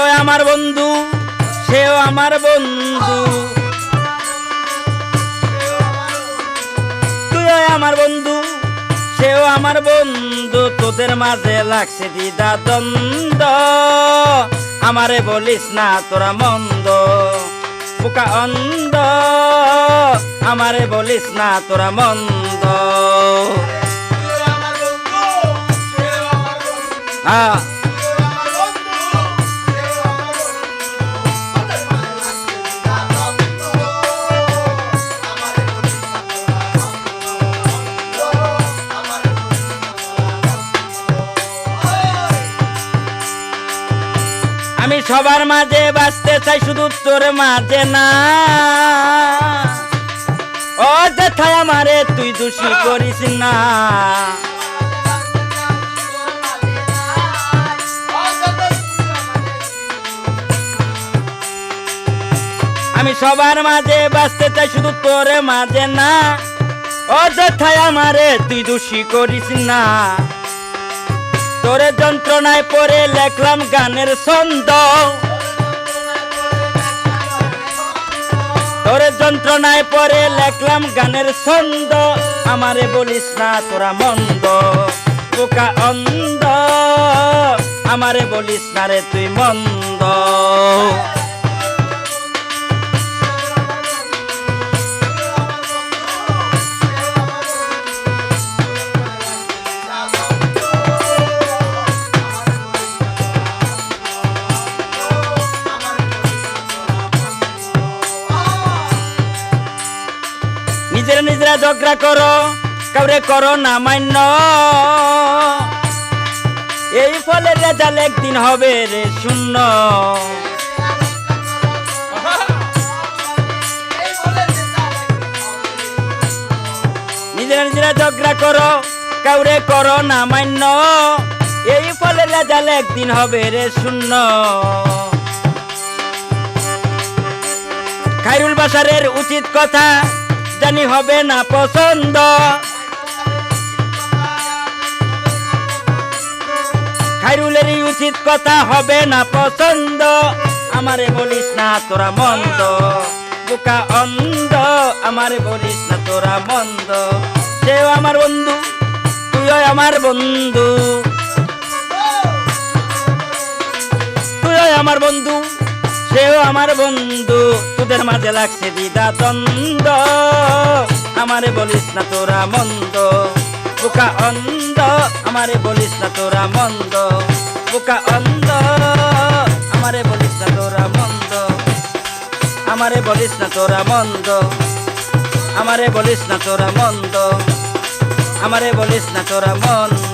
তুইও আমার বন্ধু সেও আমার বন্ধু। তুইও আমার বন্ধু সেও আমার বন্ধু তোদের মাঝে লাগছে দিদা দ্বন্দ্ব। আমারে বলিস না তোরা মন্দ পোকা অন্ধ। আমারে বলিস না তোরা মন্দ। হ্যাঁ। আমি সবার মাঝে বাঁচতে চাই, শুধু তোর মাঝে না। ও যেথায় আমারে, তুই দোষী করিস না। আমি সবার মাঝে বাঁচতে চাই, শুধু তোর মাঝে না। ও যেথায় আমারে, তুই দোষী করিস না। তোরে যন্ত্রণায় পরে লেখলাম গানের ছন্দ। তোরে যন্ত্রণায় পরে লেখলাম গানের ছন্দ। আমারে বলিস না তোরা মন্দ পোকা অন্ধ। আমারে বলিস না রে তুই মন্দ। ঝগড়া করো, কাউরে করো না মান্য। এই ফলে রেজাল একদিন হবে রে শূন্য। নিজেরা নিজেরা ঝগড়া করো, কাউরে করো না মান্য। এই ফলে রেজাল একদিন হবে রে শূন্য। খাইরুল বাসারের উচিত কথা জানি হবে না পছন্দ। খাইরুলেরই উচিত কথা হবে না পছন্দ। আমারে বলিস না তোরা মন্দ। বোকা অন্ধ, আমারে বলিস না তোরা মন্দ। সেও আমার বন্ধু, তুইও আমার বন্ধু। তুইও আমার বন্ধু, সেও আমার বন্ধু। তোদের মাঝে লাগছে দিদা দ্বন্দ্ব। আমারে বলিস না তোরা মন্দ, বোকা অন্ধ। আমারে বলিস না তোরা মন্দ, বোকা অন্ধ। আমারে বলিস না তোরা মন্দ, আমারে বলিস না তোরা মন্দ। আমারে বলিস না তোরা মন্দ, আমারে বলিস না তোরা মন্দ।